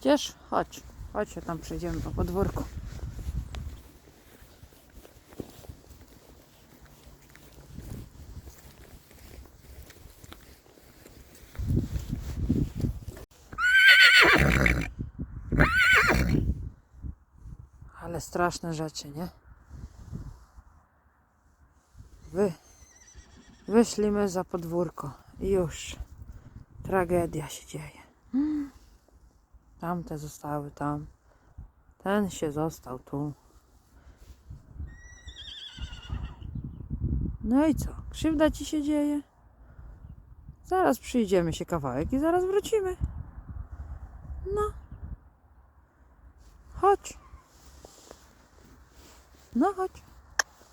Idziesz? Chodź. Chodź się tam przejdziemy po podwórku. Ale straszne rzeczy, nie? Wy, wyszliśmy za podwórko już tragedia się dzieje. Tamte zostały tam. Ten się został tu. No i co? Krzywda ci się dzieje? Zaraz przyjdziemy się kawałek i zaraz wrócimy. No. Chodź. No chodź.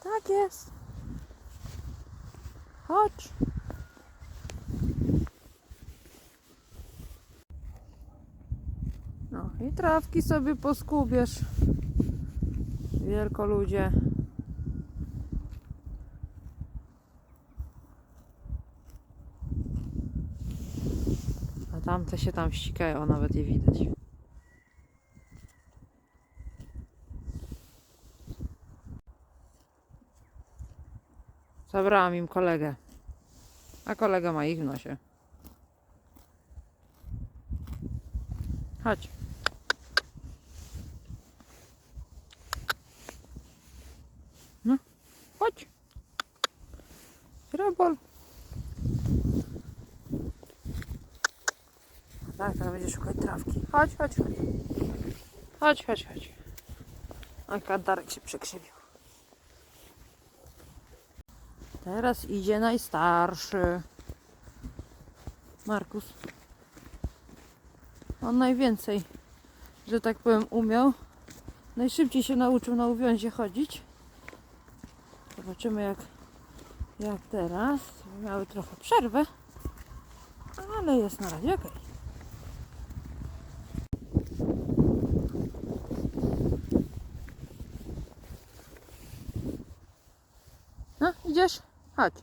Tak jest. Chodź. No i trawki sobie poskubiesz. Wielko ludzie. A tamte się tam ścikają, nawet je widać. Zabrałam im kolegę. A kolega ma ich w nosie. Chodź. No, chodź. Robol. Tak, teraz będzie szukać trawki. Chodź, chodź, chodź. Chodź, chodź, chodź. A kantarek się przekrzywił. Teraz idzie najstarszy. Markus. On najwięcej, że tak powiem, umiał. Najszybciej się nauczył na uwiązie chodzić. Zobaczymy jak, jak teraz. Miały trochę przerwę, ale jest na razie okej. No, idziesz? Chodź.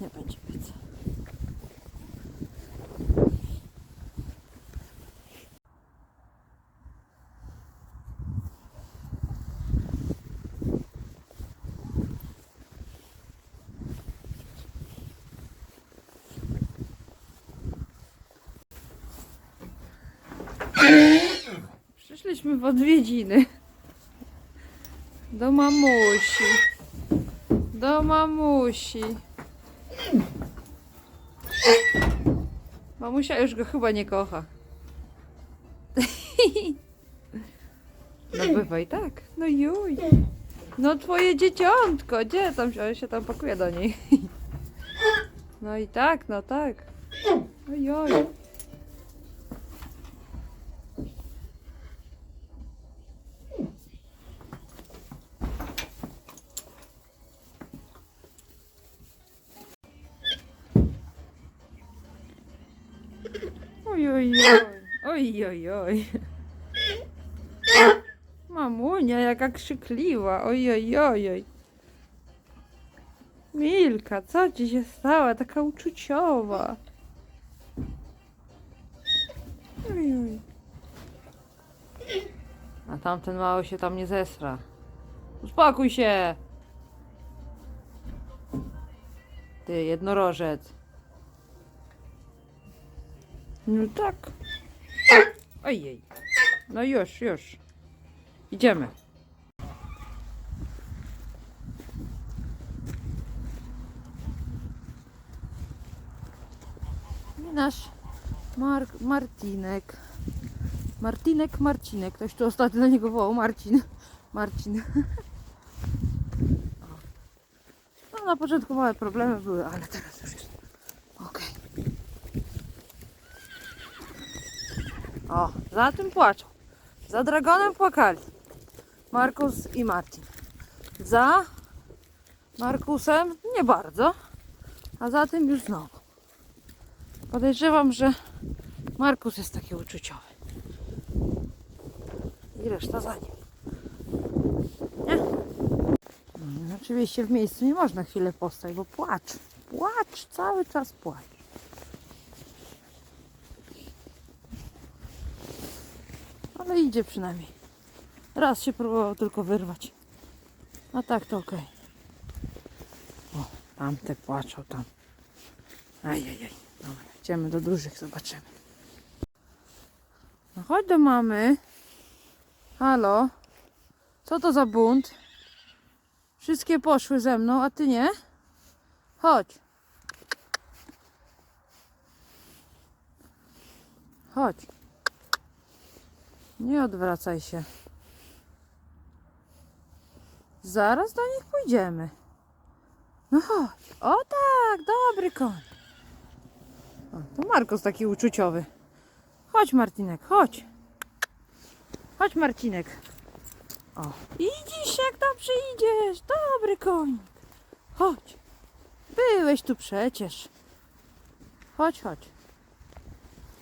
Nie będzie pizza. Przyszliśmy w odwiedziny. Do mamusi. Do mamusi. Mamusia już go chyba nie kocha. No bywaj tak. No juj. No twoje dzieciątko. Gdzie tam się, się tam pakuje do niej? No i tak, no tak. Ojoj. Oj, oj, oj. Oj. Mamunia, jaka krzykliwa. Oj, oj, oj, oj. Milka, co ci się stało? Taka uczuciowa. Oj, oj. A tamten mały się tam nie zesra. Uspokój się! Ty, jednorożec. No tak. Ojej. No już, już. Idziemy. I nasz Mark, Martinek. Martinek, Marcinek. Ktoś tu ostatnio na niego wołał. Marcin. Marcin. No na początku małe problemy były, ale teraz już jest okej. O, za tym płaczą. Za dragonem płakali. Markus i Marcin. Za Markusem nie bardzo, a za tym już znowu. Podejrzewam, że Markus jest taki uczuciowy. I reszta za nim. Nie? No, oczywiście w miejscu nie można chwilę postać, bo płacz. Płacz, cały czas płacz. Ale idzie przynajmniej. Raz się próbował tylko wyrwać. A tak to okej. O, tamte płaczą tam. Ajajaj. Dobra, idziemy do dużych, zobaczymy. No chodź do mamy. Halo? Co to za bunt? Wszystkie poszły ze mną, a ty nie? Chodź. Chodź. Nie odwracaj się. Zaraz do nich pójdziemy. No chodź. O tak, dobry koń. O, to Markus taki uczuciowy. Chodź Martinek, chodź. Chodź Marcinek. O, idziesz jak dobrze idziesz. Dobry koń. Chodź. Byłeś tu przecież. Chodź, chodź.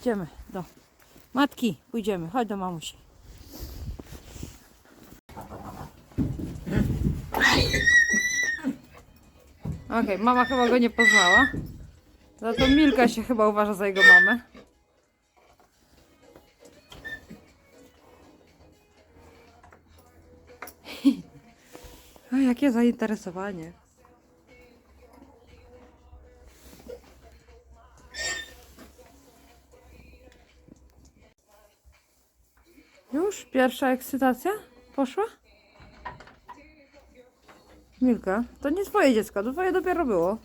Idziemy do matki. Pójdziemy. Chodź do mamusi. Okej, mama chyba go nie poznała. Za to Milka się chyba uważa za jego mamę. A jakie zainteresowanie. Już pierwsza ekscytacja poszła? Milka, to nie twoje dziecko, to twoje dopiero było.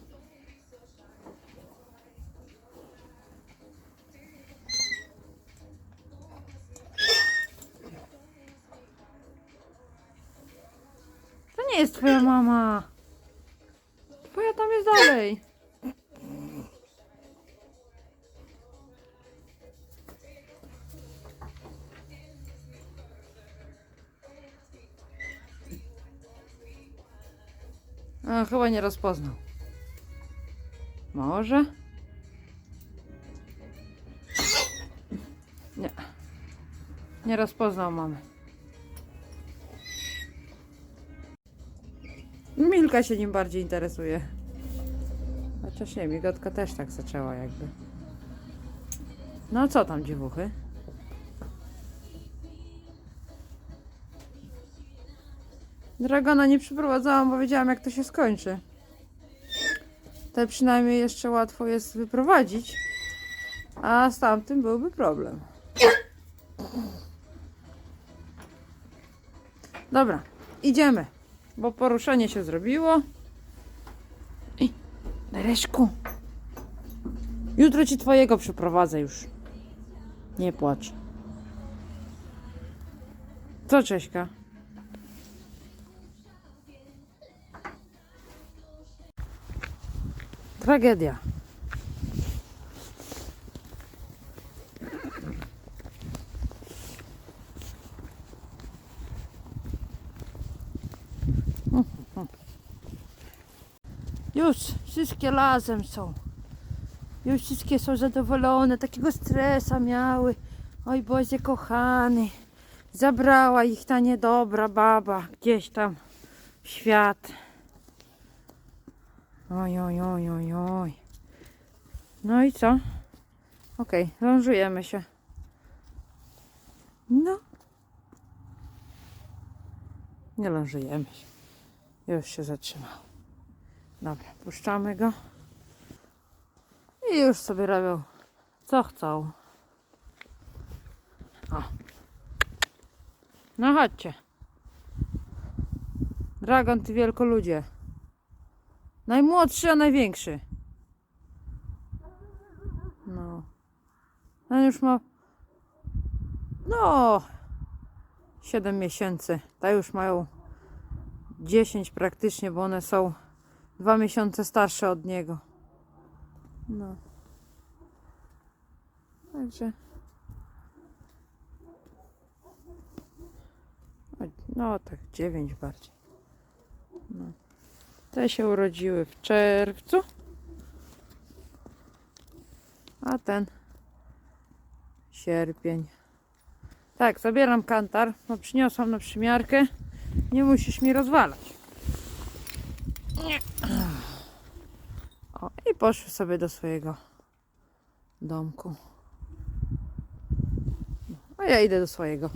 To nie jest twoja mama. Twoja tam jest dalej. A, chyba nie rozpoznał. Może? Nie. Nie rozpoznał mamy. Milka się nim bardziej interesuje. Chociaż nie, migotka też tak zaczęła jakby. No co tam dziewuchy? Dragona nie przyprowadzałam, bo wiedziałam jak to się skończy. Te przynajmniej jeszcze łatwo jest wyprowadzić. A z tamtym byłby problem. Dobra, idziemy. Bo poruszenie się zrobiło. I Dereszku. Jutro ci twojego przyprowadzę już. Nie płacz. Co Cześka? Tragedia. Już wszystkie razem są. Już wszystkie są zadowolone. Takiego stresa miały. Oj Boże kochany. Zabrała ich ta niedobra baba gdzieś tam w świat. Oj, oj, oj, oj, oj. No i co? Okej, lążujemy się. No. Nie lążujemy się. Już się zatrzymał. Dobra, puszczamy go. I już sobie robią co chcą. O. No chodźcie. Dragon, ty wielkoludzie. Najmłodszy, a największy. No. Ten już ma. No. 7 miesięcy. Ta już mają 10 praktycznie, bo one są dwa miesiące starsze od niego. No. Także. No tak, 9 bardziej. No. Te się urodziły w czerwcu. A ten sierpień. Tak, zabieram kantar. No przyniosłam na przymiarkę. Nie musisz mi rozwalać. O, i poszły sobie do swojego domku. A ja idę do swojego.